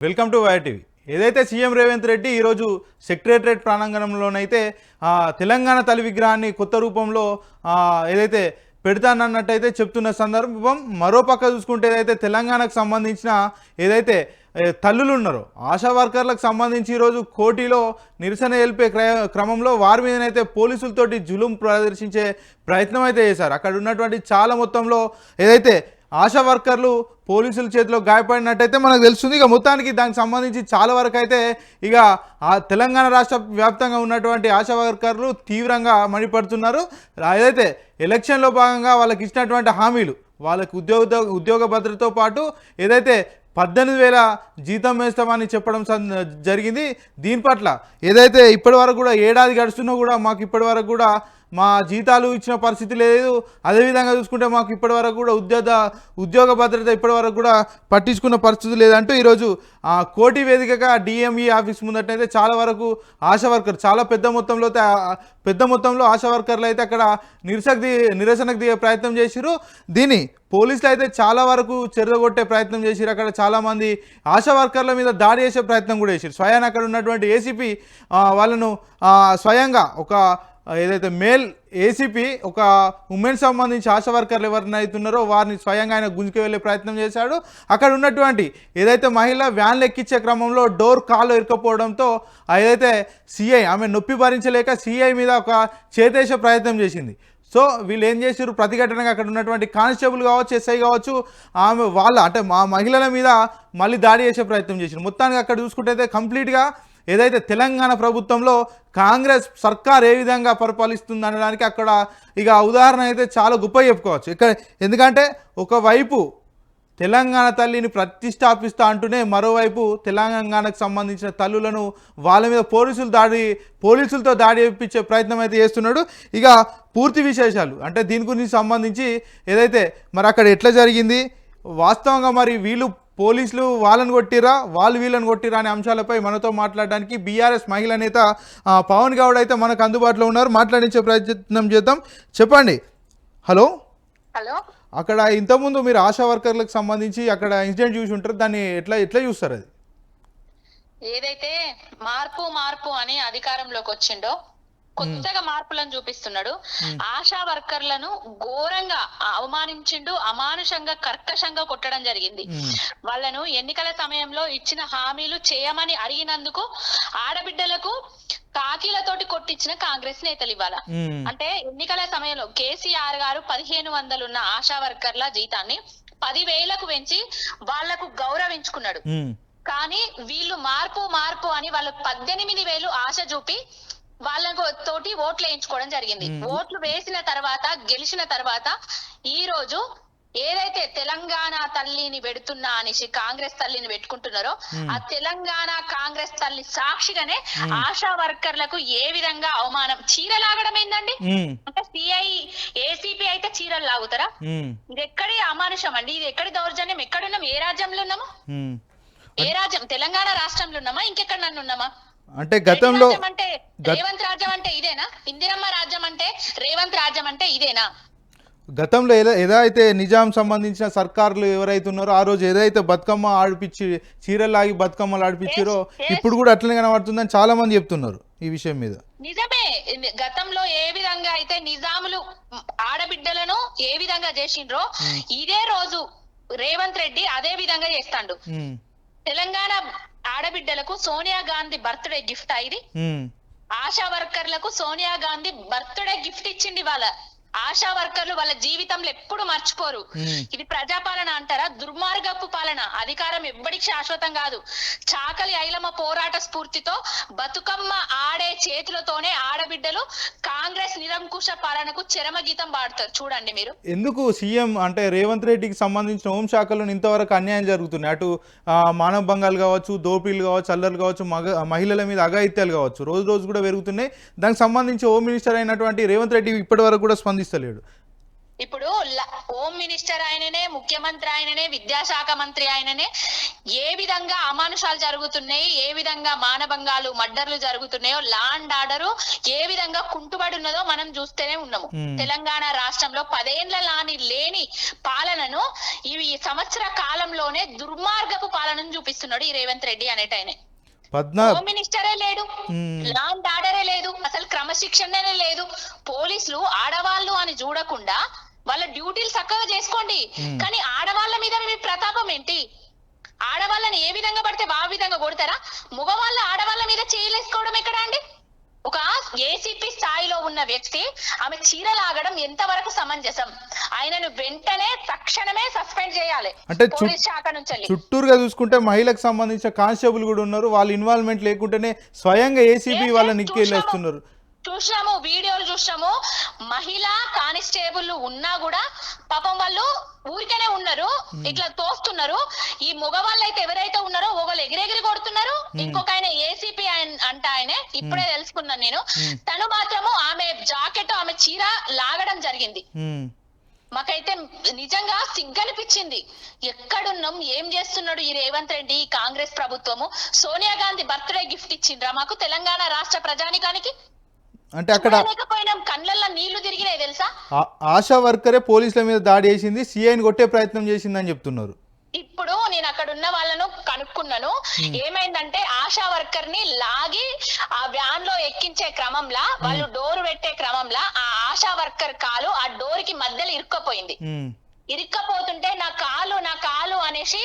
Welcome to wire TV. ఏదైతే CM Revanth Reddy ఈరోజు secretariat ప్రాంగణంలోనైతే Telangana తల్లి విగ్రహాన్ని కొత్త రూపంలో ఏదైతే పెడతానన్నట్టయితే చెప్తున్న సందర్భం మరోపక్క చూసుకుంటే ఏదైతే తెలంగాణకు సంబంధించిన ఏదైతే తల్లులు ఉన్నారో ఆశా వర్కర్లకు సంబంధించి ఈరోజు కోటిలో నిరసన తెలిపే క్రమంలో వారి మీదనైతే పోలీసులతోటి జులుం ప్రదర్శించే ప్రయత్నం అయితే చేశారు. అక్కడ ఉన్నటువంటి చాలా మొత్తంలో ఏదైతే ఆశా వర్కర్లు పోలీసుల చేతిలో గాయపడినట్టయితే మనకు తెలుస్తుంది. ఇక మొత్తానికి దానికి సంబంధించి చాలా వరకు అయితే ఇక ఆ తెలంగాణ రాష్ట్ర వ్యాప్తంగా ఉన్నటువంటి ఆశా వర్కర్లు తీవ్రంగా మణిపడుతున్నారు ఏదైతే ఎలక్షన్లో భాగంగా వాళ్ళకి ఇచ్చినటువంటి హామీలు వాళ్ళకి ఉద్యోగ ఉద్యోగ భద్రతతో పాటు ఏదైతే పద్దెనిమిది వేల జీతం వేస్తామని చెప్పడం జరిగింది. దీని పట్ల ఏదైతే ఇప్పటి వరకు కూడా ఏడాది గడుస్తున్నా కూడా మాకు ఇప్పటి వరకు కూడా మా జీతాలు ఇచ్చిన పరిస్థితి లేదు. అదేవిధంగా చూసుకుంటే మాకు ఇప్పటి వరకు కూడా ఉద్యోగ ఉద్యోగ భద్రత ఇప్పటి వరకు కూడా పట్టించుకున్న పరిస్థితి లేదంటూ ఈరోజు ఆ కోటి వేదికగా డిఎంఈ ఆఫీస్ ముందటైతే చాలా వరకు ఆశా వర్కర్ చాలా పెద్ద మొత్తంలో పెద్ద మొత్తంలో ఆశా వర్కర్లు అయితే అక్కడ నిరసకు నిరసనకు దిగే ప్రయత్నం చేసిరు దీన్ని పోలీసులు అయితే చాలా వరకు చెరగొట్టే ప్రయత్నం చేసిరు అక్కడ చాలామంది ఆశా వర్కర్ల మీద దాడి చేసే ప్రయత్నం కూడా చేసిరు స్వయాన్ అక్కడ ఉన్నటువంటి ఏసీపీ వాళ్ళను స్వయంగా ఒక ఏదైతే మేల్ ఏసీపీ ఒక ఉమెన్ సంబంధించి ఆశా వర్కర్లు ఎవరిని అవుతున్నారో వారిని స్వయంగా ఆయన గుంజుకు వెళ్ళే ప్రయత్నం చేశాడు. అక్కడ ఉన్నటువంటి ఏదైతే మహిళ వ్యాన్లు ఎక్కించే క్రమంలో డోర్ కాలు ఇరుకపోవడంతో ఏదైతే సిఐ ఆమె నొప్పి భరించలేక సిఐ మీద ఒక చేతేసే ప్రయత్నం చేసింది. సో వీళ్ళు ఏం చేశారు ప్రతిఘటనగా అక్కడ ఉన్నటువంటి కానిస్టేబుల్ కావచ్చు ఎస్ఐ కావచ్చు ఆమె వాళ్ళ అంటే మా మహిళల మీద మళ్ళీ దాడి చేసే ప్రయత్నం చేశారు మొత్తానికి అక్కడ చూసుకుంటే అయితే కంప్లీట్గా ఏదైతే తెలంగాణ ప్రభుత్వంలో కాంగ్రెస్ సర్కార్ ఏ విధంగా పరిపాలిస్తుంది అనడానికి అక్కడ ఇక ఉదాహరణ అయితే చాలా గొప్ప చెప్పుకోవచ్చు. ఇక్కడ ఎందుకంటే ఒకవైపు తెలంగాణ తల్లిని ప్రతిష్టాపిస్తా అంటూనే మరోవైపు తెలంగాణకు సంబంధించిన తల్లులను వాళ్ళ మీద పోలీసులు దాడి పోలీసులతో దాడి చేయించే ప్రయత్నం అయితే చేస్తున్నాడు. ఇక పూర్తి విశేషాలు అంటే దీని గురించి సంబంధించి ఏదైతే మరి అక్కడ ఎట్లా జరిగింది వాస్తవంగా మరి వీళ్ళు పోలీసులు వాళ్ళని కొట్టిరా వాళ్ళు వీళ్ళని కొట్టిరా అనే అంశాలపై మనతో మాట్లాడడానికి బీఆర్ఎస్ మహిళా నేత పవన్ గౌడ్ అయితే మనకు అందుబాటులో ఉన్నారు. మాట్లాడించే ప్రయత్నం చేద్దాం. చెప్పండి. హలో? హలో? అక్కడ ఇంతకుముందు మీరు ఆశా వర్కర్లకు సంబంధించి అక్కడ ఇన్సిడెంట్ చూసి ఉంటారు. దాన్ని ఎట్లా ఎట్లా చూస్తారు అది? ఏదైతే మార్పు మార్పు అని అధికారంలోకి వచ్చిండో కొత్తగా మార్పులను చూపిస్తున్నాడు. ఆశా వర్కర్లను ఘోరంగా అవమానించిండు అమానుషంగా కర్కశంగా కొట్టడం జరిగింది. వాళ్ళను ఎన్నికల సమయంలో ఇచ్చిన హామీలు చేయమని అడిగినందుకు ఆడబిడ్డలకు కాకీలతోటి కొట్టించిన కాంగ్రెస్ నేతలు ఇవాళ. అంటే ఎన్నికల సమయంలో కేసీఆర్ గారు పదిహేను వందలున్న ఆశా వర్కర్ల జీతాన్ని పదివేలకు పెంచి వాళ్ళకు గౌరవించుకున్నాడు. కానీ వీళ్ళు మార్పు మార్పు అని వాళ్ళకు పద్దెనిమిది వేలు ఆశ చూపి వాళ్ళకు తోటి ఓట్లు వేయించుకోవడం జరిగింది. ఓట్లు వేసిన తర్వాత గెలిచిన తర్వాత ఈ రోజు ఏదైతే తెలంగాణ తల్లిని పెడుతున్నా అనేసి కాంగ్రెస్ తల్లిని పెట్టుకుంటున్నారో ఆ తెలంగాణ కాంగ్రెస్ తల్లి సాక్షిగానే ఆశా వర్కర్లకు ఏ విధంగా అవమానం? చీర లాగడం ఏందండి. అంటే సిఐ ఏసీపీ అయితే చీరలు లాగుతారా. ఇది ఎక్కడి అమానుషం అండి? ఇది ఎక్కడి దౌర్జన్యం? ఎక్కడున్నాం? ఏ రాజ్యంలో ఉన్నాము. ఏ రాజ్యం? తెలంగాణ రాష్ట్రంలో ఉన్నామా? ఇంకెక్కడ నన్ను ఉన్నామా? అంటే గతంలో అంటే రేవంత్ రాజ్యం అంటే ఇదేనా? ఇందిరమ్మ రాజ్యం అంటే రేవంత్ రాజ్యం అంటే ఇదేనా? గతంలో ఏదో ఏదైతే నిజాం సంబంధించిన సర్కారులు ఎవరైతే ఉన్నారో ఆ రోజు ఏదైతే బతుకమ్మ ఆడిపించి చీరలాగి బతుకమ్మలు ఆడిపించారో ఇప్పుడు కూడా అట్లనే కనబడుతుందని చాలా మంది చెప్తున్నారు ఈ విషయం మీద. నిజమే. గతంలో ఏ విధంగా అయితే నిజాములు ఆడబిడ్డలను ఏ విధంగా చేసిండ్రో ఇదే రోజు రేవంత్ రెడ్డి అదే విధంగా చేస్తాడు. మ్మ్. తెలంగాణ ఆడబిడ్డలకు సోనియా గాంధీ బర్త్డే గిఫ్ట్ ఇది మ్మ్. ఆశా వర్కర్లకు సోనియా గాంధీ బర్త్డే గిఫ్ట్ ఇచ్చింది వాళ్ళ ఆశా వర్కర్లు వాళ్ళ జీవితంలో ఎప్పుడు మర్చిపోరు. ఇది ప్రజాపాలన అంటారా? దుర్మార్గపు పాలన. అధికారం ఎవ్వడికి శాశ్వతం కాదు. చాకలి ఐలమ్మ పోరాట స్ఫూర్తితో బతుకమ్మ ఆడే చేతులతోనే ఆడబిడ్డలు కాంగ్రెస్ నిరంకుశ పాలనకు చరమగీతం పాడతారు. చూడండి మీరు. ఎందుకు సీఎం అంటే రేవంత్ రెడ్డికి సంబంధించిన హోంశాఖలో ఇంతవరకు అన్యాయం జరుగుతున్నాయి. అటు మానవ భంగాలు కావచ్చు దోపిడీలు కావచ్చు అల్లర్లు కావచ్చు మగ మహిళల మీద అఘాయిత్యాలు కావచ్చు. రోజు రోజు కూడా పెరుగుతున్నాయి. దానికి సంబంధించి హోమ్ మినిస్టర్ అయినటువంటి రేవంత్ రెడ్డి ఇప్పటి వరకు కూడా స్పందిస్తలేడు. ఇప్పుడు హోమ్ మినిస్టర్ ఆయననే ముఖ్యమంత్రి ఆయననే విద్యాశాఖ మంత్రి ఆయననే ఏ విధంగా అమానుషాలు జరుగుతున్నాయి ఏ విధంగా మానభంగాలు మర్డర్లు జరుగుతున్నాయో లా అండ్ ఆర్డర్ ఏ విధంగా కుంటుబడి ఉన్నదో మనం చూస్తూనే ఉన్నాము. తెలంగాణ రాష్ట్రంలో పదేండ్ల లాని లేని పాలనను ఈ సంవత్సర కాలంలోనే దుర్మార్గపు పాలనను చూపిస్తున్నాడు ఈ రేవంత్ రెడ్డి అనేటైనే. పద్నా హోమ్ మినిస్టరే లేడు మ్మ్. లా అండ్ ఆర్డరే లేదు అసలు క్రమశిక్షణనే లేదు. పోలీసులు ఆడవాళ్ళు అని చూడకుండా వాళ్ళ డ్యూటీలు చక్కగా చేసుకోండి. మ్మ్. కానీ ఆడవాళ్ళ మీద మీ ప్రతాపం ఏంటి? ఆడవాళ్ళని ఏ విధంగా పడితే ఆ విధంగా కొడతారా? మగవాళ్ళ ఆడవాళ్ళ మీద చేయలేసుకోవడం ఎక్కడ అండి? ఒక ఏసీపీ స్థాయిలో ఉన్న వ్యక్తి ఆమె చీర లాగడం ఎంతవరకు సమంజసం ఆయనను వెంటనే తక్షణమే సస్పెండ్ చేయాలి అంటే పోలీస్ శాఖ నుంచి. చుట్టూరుగా చూసుకుంటే మహిళకు సంబంధించిన కానిస్టేబుల్ కూడా ఉన్నారు వాళ్ళ ఇన్వాల్వ్మెంట్ లేకుంటేనే స్వయంగా లేదు, వాళ్ళని చూసినాము. చూసినాము వీడియోలు చూసినాము మహిళా కానిస్టేబుల్ ఉన్నా కూడా పాపం వాళ్ళు ఊరికనే ఉన్నారు ఇట్లా తోస్తున్నారు. ఈ మగవాళ్ళు అయితే ఎవరైతే ఉన్నారో ఒకళ్ళు ఎగిరెగిరి కొడుతున్నారు ఇంకొక ఆయన ఏసీపీ అంట ఆయన ఇప్పుడే తెలుసుకున్నాను నేను. తను మాత్రము ఆమె జాకెట్ ఆమె చీర లాగడం జరిగింది. మాకైతే నిజంగా సిగ్గనిపించింది. ఎక్కడున్నాం ఏం చేస్తున్నాడు ఈ రేవంత్ రెడ్డి కాంగ్రెస్ ప్రభుత్వము? సోనియా గాంధీ బర్త్డే గిఫ్ట్ ఇచ్చిండ్రా మాకు తెలంగాణ రాష్ట్ర ప్రజానికానికి? అంటే అక్కడ ఆశా వర్కరే పోలీసుల మీద దాడి చేసింది సిఐని కొట్టే ప్రయత్నం చేసిందని చెప్తున్నారు. ఇప్పుడు నేను అక్కడ ఉన్న వాళ్ళను కనుక్కున్నాను. ఏమైందంటే ఆశా వర్కర్ని లాగి ఆ వ్యాన్లో ఎక్కించే క్రమంలో వాళ్ళు డోర్ పెట్టే క్రమంలో ఆ ఆశా వర్కర్ కాలు ఆ డోర్కి మధ్యలో ఇరుక్కపోయింది. ఇరుక్కపోతుంటే నా కాలు నా కాలు అనేసి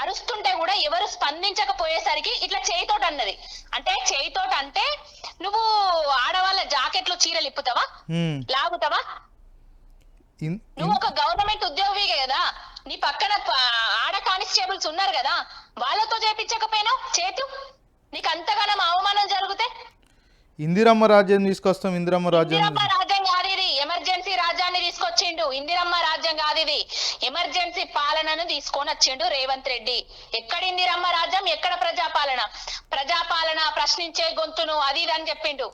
అరుస్తుంటే కూడా ఎవరు స్పందించకపోయేసరికి ఇట్లా చేయితోటి అన్నది. అంటే చేయితోటి అంటే నువ్వు ఆడవాళ్ళ జాకెట్లు చీరలు ఇప్పుతావా. లాగుతావా? నువ్వు ఒక గవర్నమెంట్ ఉద్యోగివే కదా. నీ పక్కన ఆడ కానిస్టేబుల్స్ ఉన్నారు కదా. వాళ్ళతో చేపించకపోయినావు? చేతు. నీకు అంతగానం అవమానం జరిగితే? ఇందిరమ్మ రాజ్యం తీసుకొస్తాం ఇందిరమ్మ రాజ్యం తీసుకొచ్చిండు. ఇందిరమ్మ రాజ్యం కాదు ఇది. ఎమర్జెన్సీ పాలనను తీసుకొని వచ్చిండు రేవంత్ రెడ్డి. ఎక్కడ ఇందిరమ్మ రాజ్యం? ఎక్కడ ప్రజాపాలన? ప్రజాపాలన ప్రశ్నించే గొంతును అది ఇది అని చెప్పిండు.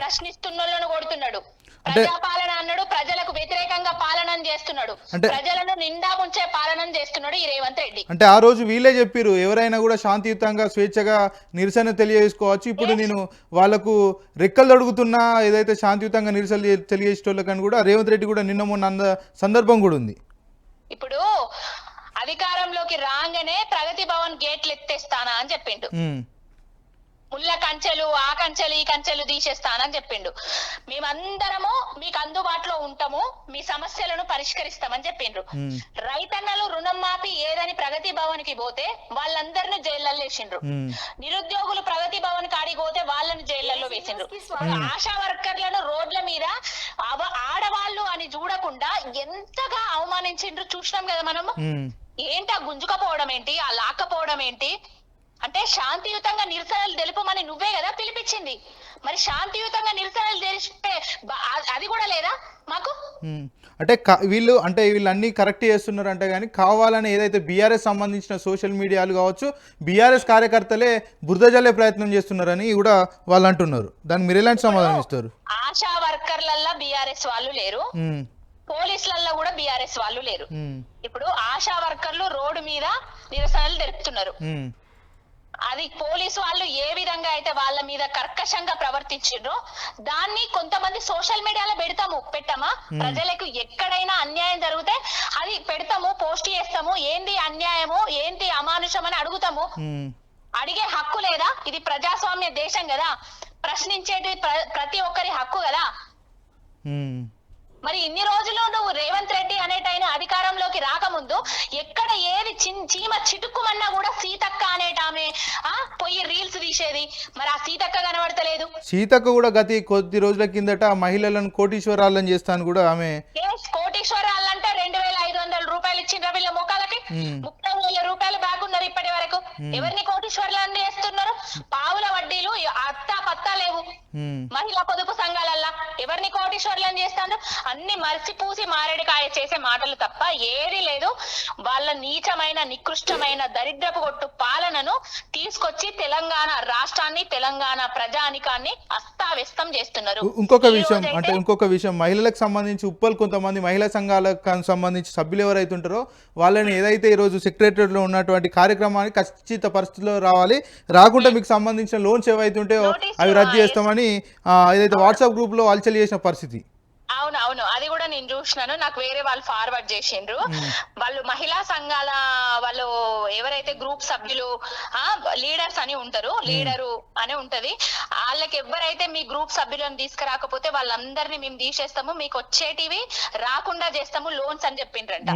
ప్రశ్నిస్తున్నోళ్ళను కొడుతున్నాడు. అంటే- ప్రజాపాలన అన్నాడు ప్రజలకు వ్యతిరేకంగా పాలన చేస్తున్నాడు. ప్రజలను నిండా ముంచే పాలన చేస్తున్నాడు ఈ రేవంత్ రెడ్డి. అంటే ఆ రోజు వీళ్ళే చెప్పిరు ఎవరైనా కూడా శాంతియుతంగా స్వేచ్ఛగా నిరసన తెలియజేసుకోవచ్చు. ఇప్పుడు నేను వాళ్ళకు రెక్కలు అడుగుతున్నా ఏదైతే శాంతియుతంగా నిరసన తెలియజేసేటోళ్ళకని కూడా రేవంత్ రెడ్డి కూడా నిన్న మొన్న సందర్భం కూడా ఉంది. ఇప్పుడు అధికారంలోకి రాగానే ప్రగతి భవన్ గేట్లు ఎత్తేస్తానా అని చెప్పిండు. ముళ్ళ కంచెలు ఆ కంచెలు ఈ కంచెలు తీసేస్తానని చెప్పిండు. మేమందరము మీకు అందుబాటులో ఉంటాము మీ సమస్యలను పరిష్కరిస్తామని చెప్పిండ్రు. రైతన్నలు రుణం మాపి ఏదని ప్రగతి భవన్కి పోతే వాళ్ళందరిని జైల్లో వేసిండ్రు. నిరుద్యోగులు ప్రగతి భవన్ కాడికి పోతే వాళ్ళని జైళ్ళలో వేసిండ్రు. ఆశా వర్కర్లను రోడ్ల మీద అవ- ఆడవాళ్ళు అని చూడకుండా ఎంతగా అవమానించిండ్రు చూసినాం కదా మనము? ఏంటి ఆ గుంజుకపోవడం ఏంటి? ఆ లాక్కపోవడం ఏంటి? అంటే శాంతియుతంగా నిరసనలు తెలుపమని నువ్వే కదా పిలిపించింది. మరి శాంతియుతంగా నిరసనలు అ- అది కూడా లేదా మాకు. అంటే వీళ్ళు అంటే వీళ్ళు అన్ని కరెక్ట్ చేస్తున్నారు అంటే కానీ కావాలని ఏదైతే బీఆర్ఎస్ సంబంధించిన సోషల్ మీడియాలు కావచ్చు బీఆర్ఎస్ కార్యకర్తలే బురద జల్లే ప్రయత్నం చేస్తున్నారని కూడా వాళ్ళు అంటున్నారు. దానికి మీరు ఎలాంటి సమాధానం ఇస్తారు? ఆశా వర్కర్లల్లో బీఆర్ఎస్ వాళ్ళు లేరు. పోలీసులల్లో కూడా బీఆర్ఎస్ వాళ్ళు లేరు. ఇప్పుడు ఆశా వర్కర్లు రోడ్డు మీద నిరసనలు తెలుపుతున్నారు. అది పోలీసు వాళ్ళు ఏ విధంగా అయితే వాళ్ళ మీద కర్కశంగా ప్రవర్తించిండ్రో దాన్ని కొంతమంది సోషల్ మీడియాలో పెడతాము పెట్టామా? ప్రజలకు ఎక్కడైనా అన్యాయం జరిగితే అది పెడతాము పోస్ట్ చేస్తాము ఏంది అన్యాయము ఏంటి అమానుషం అని అడుగుతాము. అడిగే హక్కు లేదా? ఇది ప్రజాస్వామ్య దేశం కదా. ప్రశ్నించేది ప్ర- ప్రతి ఒక్కరి హక్కు కదా. మరి ఇన్ని రోజులు నువ్వు రేవంత్ రెడ్డి అనేటైన అధికారంలోకి రాకముందు ఎక్కడ ఏది చీమ చిటుక్కుమన్నా కూడా సీతక్క అనేటామె ఆ పోయి రీల్స్ తీసేది. మరి ఆ సీతక్క కనబడతలేదు. సీతక్క కూడా గతి కొద్ది రోజుల కిందట మహిళలను కోటీశ్వరాలను చేస్తాను కూడా ఆమె కోటీశ్వరాలంటే రెండు వేల ఐదు వందల రూపాయలు ఇచ్చిండ్ర వీళ్ళ ముఖాలకి. ముప్పై వేల రూపాయలు బాగున్నారు ఇప్పటి వరకు. ఎవరిని కోటీశ్వర్లను చేస్తున్నారు? పావుల వడ్డీలు అత్తా పత్తా లేవు. మహిళా పొదుపు సంఘాలల్లా ఎవరిని కోటీశ్వర్లను చేస్తాను అన్ని మరిచి పూసి మారేడుకాయ చేసే మాటలు తప్ప ఏది లేదు. వాళ్ళ నీచమైన నికృష్టమైన దరిద్రపు కొట్టు పాలనను తీసుకొచ్చి తెలంగాణ రాష్ట్రాన్ని తెలంగాణ ప్రజానికాన్ని అస్తావ్యస్తం చేస్తున్నారు. ఇంకొక విషయం అంటే ఇంకొక విషయం. మహిళలకు సంబంధించి ఉప్పల్ కొంతమంది మహిళా సంఘాలకు సంబంధించి సభ్యులు ఎవరైతే ఉంటారో వాళ్ళని ఏదైతే ఈరోజు సెక్రటరీలో ఉన్నటువంటి కార్యక్రమానికి ఖచ్చిత పరిస్థితిలో రావాలి. రాకుండా మీకు సంబంధించిన లోన్స్ ఏవైతే ఉంటాయో అవి రద్దు చేస్తామని ఏదైతే వాట్సాప్ గ్రూప్లో అలచల్ చేసిన పరిస్థితి. అవును అవును అది కూడా నేను చూసినాను. నాకు వేరే వాళ్ళు ఫార్వర్డ్ చేసిండ్రు. వాళ్ళు మహిళా సంఘాల వాళ్ళు ఎవరైతే గ్రూప్ సభ్యులు ఆ లీడర్స్ అని ఉంటారు లీడరు అని ఉంటది. వాళ్ళకి ఎవరైతే మీ గ్రూప్ సభ్యులను తీసుకురాకపోతే వాళ్ళందరినీ మేము తీసేస్తాము. మీకు వచ్చేటివి రాకుండా చేస్తాము లోన్స్ అని చెప్పిండ్రంట.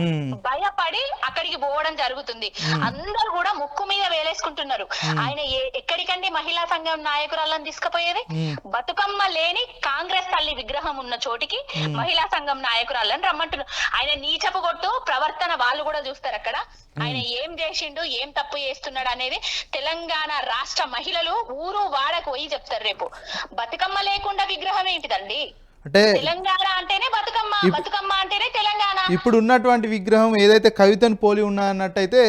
భయపడి అక్కడికి పోవడం జరుగుతుంది. అందరూ కూడా ముక్కు మీద వేలేసుకుంటున్నారు. ఆయన ఎక్కడికండి మహిళా సంఘం నాయకురాలను తీసుకుపోయేది? మ్మ్. బతుకమ్మ లేని కాంగ్రెస్ తల్లి విగ్రహం ఉన్న చోటికి మహిళా సంఘం నాయకురాలను రమ్మంటున్నారు ఆయన నీచపు కొట్టు ప్రవర్తన వాళ్ళు కూడా చూస్తారు అక్కడ. ఆయన ఏం చేసిండు ఏం తప్పు చేస్తున్నాడు అనేది తెలంగాణ రాష్ట్ర మహిళలు ఊరు వాడకు పోయి చెప్తారు రేపు. బతుకమ్మ లేకుండా విగ్రహం ఏంటిదండి? అంటే తెలంగాణ అంటేనే బతుకమ్మ బతుకమ్మ అంటేనే తెలంగాణ. ఇప్పుడు ఉన్నటువంటి విగ్రహం ఏదైతే కవితను పోలి ఉన్నా అన్నట్టయితే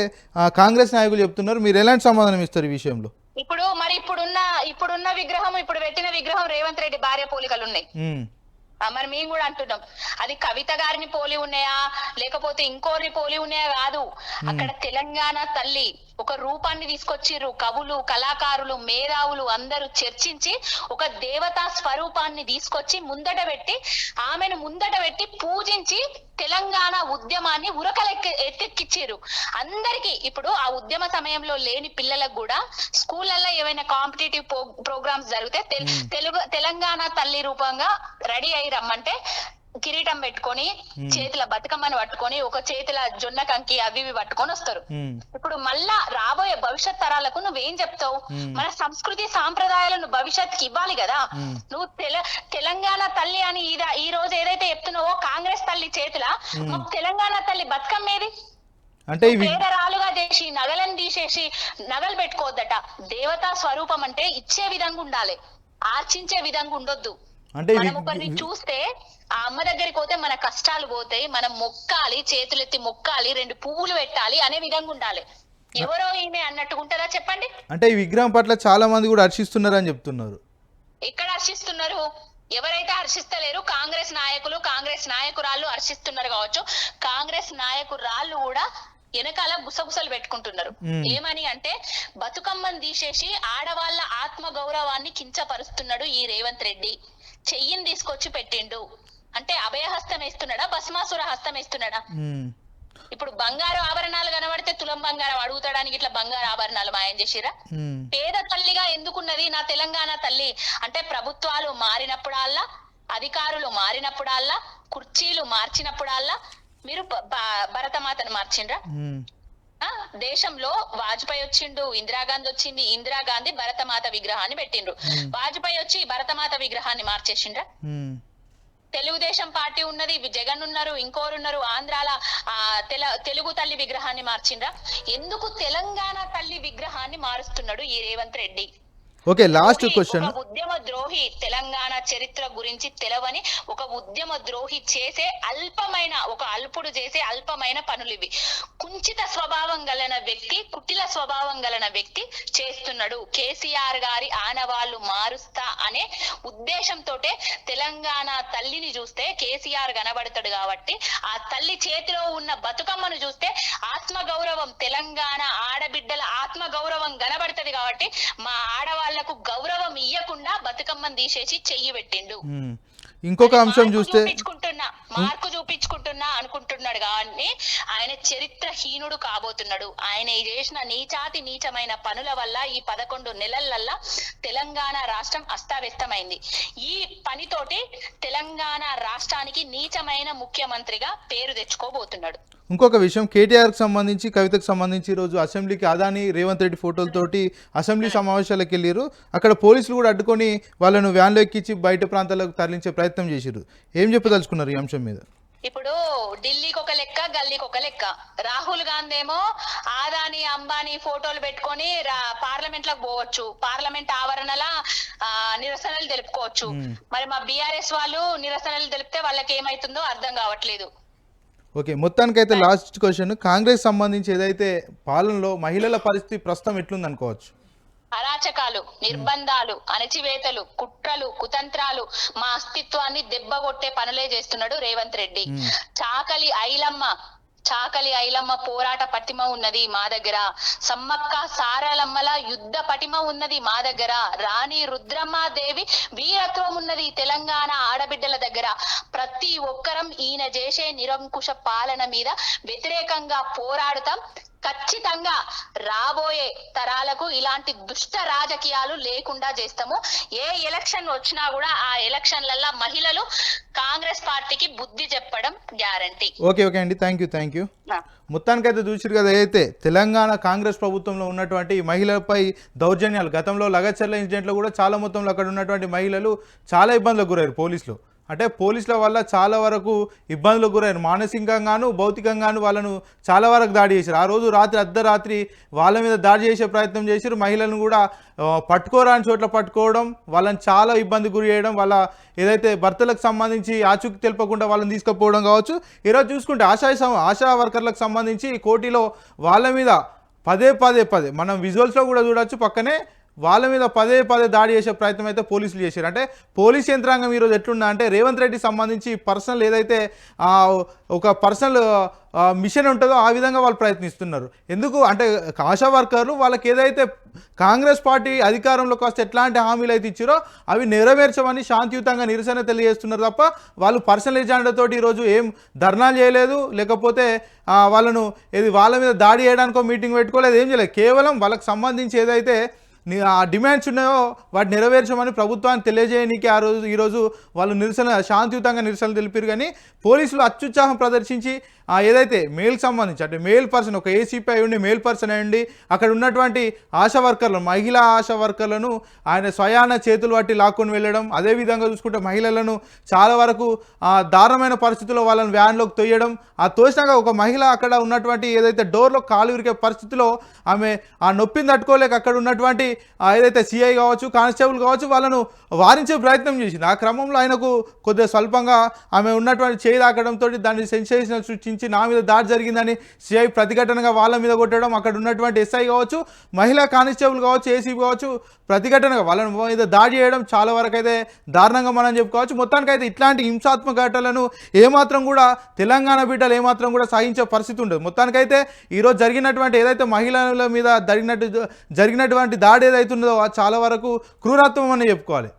కాంగ్రెస్ నాయకులు చెప్తున్నారు. మీరు ఎలాంటి సమాధానం ఇస్తారు ఈ విషయంలో? ఇప్పుడు మరి ఇప్పుడున్న ఇప్పుడున్న విగ్రహం ఇప్పుడు పెట్టిన విగ్రహం రేవంత్ రెడ్డి భార్య పోలికలు ఉన్నాయి. మరి మేము కూడా అంటున్నాం అది కవిత గారిని పోలి ఉన్నాయా? లేకపోతే ఇంకోరిని పోలి ఉన్నాయా? కాదు. అక్కడ తెలంగాణ తల్లి ఒక రూపాన్ని తీసుకొచ్చిర్రు. కవులు కళాకారులు మేధావులు అందరూ చర్చించి ఒక దేవతా స్వరూపాన్ని తీసుకొచ్చి ముందట పెట్టి ఆమెను ముందట పెట్టి పూజించి తెలంగాణ ఉద్యమాన్ని ఉరకలెక్కి ఎత్తెక్కిచ్చారు అందరికి ఇప్పుడు ఆ ఉద్యమ సమయంలో లేని పిల్లలకు కూడా స్కూళ్ళల్లో ఏమైనా కాంపిటేటివ్ ప్రోగ్రామ్స్ జరిగితే తెల్- తెలుగు తెలంగాణ తల్లి రూపంగా రెడీ అయి రమ్మంటే కిరీటం పెట్టుకొని చేతుల బతుకమ్మను పట్టుకొని ఒక చేతుల జొన్న కంకి అవి ఇవి పట్టుకొని వస్తారు. ఇప్పుడు మళ్ళా రాబోయే భవిష్యత్ తరాలకు నువ్వేం చెప్తావు? మన సంస్కృతి సాంప్రదాయాలను భవిష్యత్తుకి ఇవ్వాలి కదా? నువ్వు తెల తెలంగాణ తల్లి అని ఈ- ఈ రోజు ఏదైతే చెప్తున్నావో కాంగ్రెస్ తల్లి చేతుల మాకు తెలంగాణ తల్లి బతుకమ్మేది అంటే పేదరాలుగా చేసి నగలను తీసేసి నగలు పెట్టుకోవద్దట. దేవతా స్వరూపం అంటే ఇచ్చే విధంగా ఉండాలి. ఆర్చించే విధంగా ఉండొద్దు. అంటే ఇవి మనం ఒకరిని చూస్తే ఆ అమ్మ దగ్గరికి పోతే మన కష్టాలు పోతాయి మనం మొక్కాలి చేతులెత్తి మొక్కాలి రెండు పువ్వులు పెట్టాలి అనే విధంగా ఉండాలి. ఎవరో ఈమె అన్నట్టుగా ఉంటుందా చెప్పండి? అంటే ఈ విగ్రహం పట్ల చాలా మంది కూడా హర్షిస్తున్నారు అని చెప్తున్నారు. ఎక్కడ హర్షిస్తున్నారు? ఎవరైతే హర్షిస్తలేరు కాంగ్రెస్ నాయకులు కాంగ్రెస్ నాయకురాళ్ళు హర్షిస్తున్నారు కావచ్చు. కాంగ్రెస్ నాయకురాళ్ళు కూడా వెనకాల గుసగుసలు పెట్టుకుంటున్నారు. ఏమని అంటే బతుకమ్మని తీసేసి ఆడవాళ్ళ ఆత్మ గౌరవాన్ని కించపరుస్తున్నాడు ఈ రేవంత్ రెడ్డి. చెయ్యిని తీసుకొచ్చి పెట్టిండు. అంటే అభయహస్తం వేస్తున్నాడా భస్మాసుర హస్తం వేస్తున్నాడా? ఇప్పుడు బంగారు ఆభరణాలు కనబడితే తులం బంగారం అడుగుతాడానికి ఇట్లా బంగారు ఆభరణాలు మాయం చేసిరా? పేద తల్లిగా ఎందుకున్నది నా తెలంగాణ తల్లి? అంటే ప్రభుత్వాలు మారినప్పుడల్లా అధికారులు మారినప్పుడల్లా కుర్చీలు మార్చినప్పుడల్లా మీరు భరతమాతను మార్చిండ్రా? దేశంలో వాజ్పేయి వచ్చిండు ఇందిరాగాంధీ వచ్చింది ఇందిరాగాంధీ భరతమాత విగ్రహాన్ని పెట్టిండ్రు. వాజ్పేయి వచ్చి భరతమాత విగ్రహాన్ని మార్చేసిండ్రా? తెలుగుదేశం పార్టీ ఉన్నది జగన్ ఉన్నారు ఇంకోరున్నారు ఆంధ్రాల ఆ తెల తెలుగు తల్లి విగ్రహాన్ని మార్చిండ్రా? ఎందుకు తెలంగాణ తల్లి విగ్రహాన్ని మారుస్తున్నాడు ఈ Revanth Reddy? Okay last question ఉద్యమ ద్రోహి తెలంగాణ చరిత్ర గురించి తెలవని ఒక ఉద్యమ ద్రోహి చేసే అల్పమైన ఒక అల్పుడు చేసే అల్పమైన పనులు ఇవి. కుంచిత స్వభావం గలన వ్యక్తి కుటిల స్వభావం గలన వ్యక్తి చేస్తున్నాడు. కేసీఆర్ గారి ఆనవాళ్ళు మారుస్తా అనే ఉద్దేశంతో తెలంగాణ తల్లిని చూస్తే కేసీఆర్ కనబడతాడు కాబట్టి ఆ తల్లి చేతిలో ఉన్న బతుకమ్మను చూస్తే ఆత్మ గౌరవం తెలంగాణ ఆడబిడ్డల ఆత్మ గౌరవం కనబడుతుంది కాబట్టి మా ఆడవాళ్ళకు గౌరవం ఇయ్యకుండా బతుకమ్మను తీసేసి చెయ్యి పెట్టిండు. ఇంకొక అంశం చూస్తే చూపించుకుంటున్నా. మార్కు చూపించుకుంటున్నా అనుకుంటున్నాడు కానీ ఆయన చరిత్రహీనుడు కాబోతున్నాడు. ఆయన చేసిన నీచాతి నీచమైన పనుల వల్ల ఈ పదకొండు నెలలల్లా తెలంగాణ రాష్ట్రం అస్తావ్యస్తమైంది. ఈ పనితోటి తెలంగాణ రాష్ట్రానికి నీచమైన ముఖ్యమంత్రిగా పేరు తెచ్చుకోబోతున్నాడు. ఇంకొక విషయం కేటీఆర్కి సంబంధించి కవితకు సంబంధించి ఈరోజు అసెంబ్లీకి అదాని రేవంత్ రెడ్డి ఫోటోలతోటి అసెంబ్లీ సమావేశాలకు వెళ్ళారు అక్కడ పోలీసులు కూడా అడ్డుకొని వాళ్ళను వ్యాన్లో ఎక్కించి బయట ప్రాంతాలకు తరలించే ప్రయత్నం చేశారు ఏం చెప్పదలుచుకున్నారు ఈ అంశం మీద? ఇప్పుడు ఢిల్లీకి ఒక లెక్క గల్లీకి ఒక లెక్క. రాహుల్ గాంధీ ఏమో ఆదాని అంబానీ ఫోటోలు పెట్టుకొని పార్లమెంట్లకు పోవచ్చు. పార్లమెంట్ ఆవరణల నిరసనలు తెలుపుకోవచ్చు. మరి మా బీఆర్ఎస్ వాళ్ళు నిరసనలు తెలిపితే వాళ్ళకి ఏమైతుందో అర్థం కావట్లేదు. ఓకే మొత్తానికైతే లాస్ట్ క్వశ్చన్ కాంగ్రెస్ సంబంధించి ఏదైతే పాలనలో మహిళల పరిస్థితి ప్రస్తుతం ఎట్లుంది అనుకోవచ్చు అరాచకాలు నిర్బంధాలు అణచివేతలు కుట్రలు కుతంత్రాలు మా అస్తిత్వాన్ని దెబ్బగొట్టే పనులే చేస్తున్నాడు రేవంత్ రెడ్డి. మ్మ్. చాకలి ఐలమ్మ చాకలి ఐలమ్మ పోరాట పటిమ ఉన్నది మా దగ్గర. సమ్మక్క సారలమ్మల యుద్ధ పటిమ ఉన్నది మా దగ్గర. రాణి రుద్రమ్మ దేవి వీరత్వం ఉన్నది తెలంగాణ ఆడబిడ్డల దగ్గర. ప్రతి ఒక్కరం ఈయన చేసే నిరంకుశ పాలన మీద వ్యతిరేకంగా పోరాడుతాం. ఖచ్చితంగా రాబోయే తరాలకు ఇలాంటి దుష్ట రాజకీయాలు లేకుండా చేస్తాము. ఏ ఎలక్షన్ వచ్చినా కూడా ఆ ఎలక్షన్లల్లో మహిళలు కాంగ్రెస్ పార్టీకి బుద్ధి చెప్పడం గ్యారంటీ. ఓకే ఓకే అండి. Thank you thank you. మొత్తానికైతే చూసిరు కదా అయితే తెలంగాణ కాంగ్రెస్ ప్రభుత్వంలో ఉన్నటువంటి మహిళలపై దౌర్జన్యాలు గతంలో లగచర్ల ఇన్సిడెంట్లో కూడా చాలా మొత్తంలో అక్కడ ఉన్నటువంటి మహిళలు చాలా ఇబ్బందులకు గురయ్యారు పోలీసులు. అంటే పోలీసుల వల్ల చాలా వరకు ఇబ్బందులకు గురయ్యారు. మానసికంగాను భౌతికంగాను వాళ్ళను చాలా వరకు దాడి చేశారు. ఆ రోజు రాత్రి అర్ధరాత్రి వాళ్ళ మీద దాడి చేసే ప్రయత్నం చేశారు. మహిళలను కూడా పట్టుకోరాని చోట్ల పట్టుకోవడం వాళ్ళని చాలా ఇబ్బంది గురి చేయడం వాళ్ళ ఏదైతే భర్తలకు సంబంధించి ఆచూకీ తెలపకుండా వాళ్ళని తీసుకుపోవడం కావచ్చు. ఈరోజు చూసుకుంటే ఆశా సం- ఆశా వర్కర్లకు సంబంధించి కోటిలో వాళ్ళ మీద పదే పదే పదే మనం విజువల్స్లో కూడా చూడవచ్చు పక్కనే వాళ్ళ మీద పదే పదే దాడి చేసే ప్రయత్నం అయితే పోలీసులు చేశారు. అంటే పోలీస్ యంత్రాంగం ఈరోజు ఎట్లున్నా అంటే రేవంత్ రెడ్డి సంబంధించి పర్సనల్ ఏదైతే ఒక పర్సనల్ మిషన్ ఉంటుందో ఆ విధంగా వాళ్ళు ప్రయత్నిస్తున్నారు. ఎందుకు? అంటే ఆశా వర్కర్లు వాళ్ళకి ఏదైతే కాంగ్రెస్ పార్టీ అధికారంలోకి వస్తే ఎట్లాంటి హామీలు అయితే ఇచ్చారో అవి నెరవేర్చమని శాంతియుతంగా నిరసన తెలియజేస్తున్నారు తప్ప వాళ్ళు పర్సనల్ ఎజెండాతో ఈరోజు ఏం ధర్నాలు చేయలేదు. లేకపోతే వాళ్ళను ఏది వాళ్ళ మీద దాడి చేయడానికో మీటింగ్ పెట్టుకోలేదు. ఏం చేయలేదు. కేవలం వాళ్ళకి సంబంధించి ఏదైతే ఆ డిమాండ్స్ ఉన్నాయో వాటి నెరవేర్చమని ప్రభుత్వాన్ని తెలియజేయనీకి ఆ రోజు ఈరోజు వాళ్ళు నిరసన శాంతియుతంగా నిరసనలు తెలిపారు కానీ పోలీసులు అత్యుత్సాహం ప్రదర్శించి ఏదైతే మేల్ సంబంధించి అంటే మేల్ పర్సన్ ఒక ఏసీపీ అయి ఉండి మేల్ పర్సన్ అయి ఉండి అక్కడ ఉన్నటువంటి ఆశా వర్కర్లు మహిళా ఆశా వర్కర్లను ఆయన స్వయాన చేతులు పట్టి లాక్కొని వెళ్ళడం అదేవిధంగా చూసుకుంటే మహిళలను చాలా వరకు దారుణమైన పరిస్థితుల్లో వాళ్ళని వ్యాన్లోకి తొయ్యడం ఆ తోసినాక ఒక మహిళ అక్కడ ఉన్నటువంటి ఏదైతే డోర్లో కాలు విరికే పరిస్థితిలో ఆమె ఆ నొప్పిని తట్టుకోలేక అక్కడ ఉన్నటువంటి ఏదైతే సిఐ కావచ్చు కానిస్టేబుల్ కావచ్చు వాళ్ళను వారించే ప్రయత్నం చేసింది. ఆ క్రమంలో ఆయనకు కొద్దిగా స్వల్పంగా ఆమె ఉన్నటువంటి చేయి తాకడంతో దాన్ని సెన్సేషన్ సృష్టించి నా మీద దాడి జరిగిందని సిఐ ప్రతిఘటనగా వాళ్ళ మీద కొట్టడం అక్కడ ఉన్నటువంటి ఎస్ఐ కావచ్చు మహిళా కానిస్టేబుల్ కావచ్చు ఏసీబీ కావచ్చు ప్రతిఘటనగా వాళ్ళ మీద దాడి చేయడం చాలా వరకు అయితే దారుణంగా మనం చెప్పుకోవచ్చు. మొత్తానికైతే ఇట్లాంటి హింసాత్మక ఘటనలను ఏమాత్రం కూడా తెలంగాణ బిడ్డలు ఏమాత్రం కూడా సహించే పరిస్థితి ఉండదు. మొత్తానికైతే ఈరోజు జరిగినటువంటి ఏదైతే మహిళల మీద జరిగినట్టు జరిగినటువంటి దాడి ఏదైతే ఉన్నదో చాలా వరకు క్రూరత్వం అని చెప్పుకోవాలి.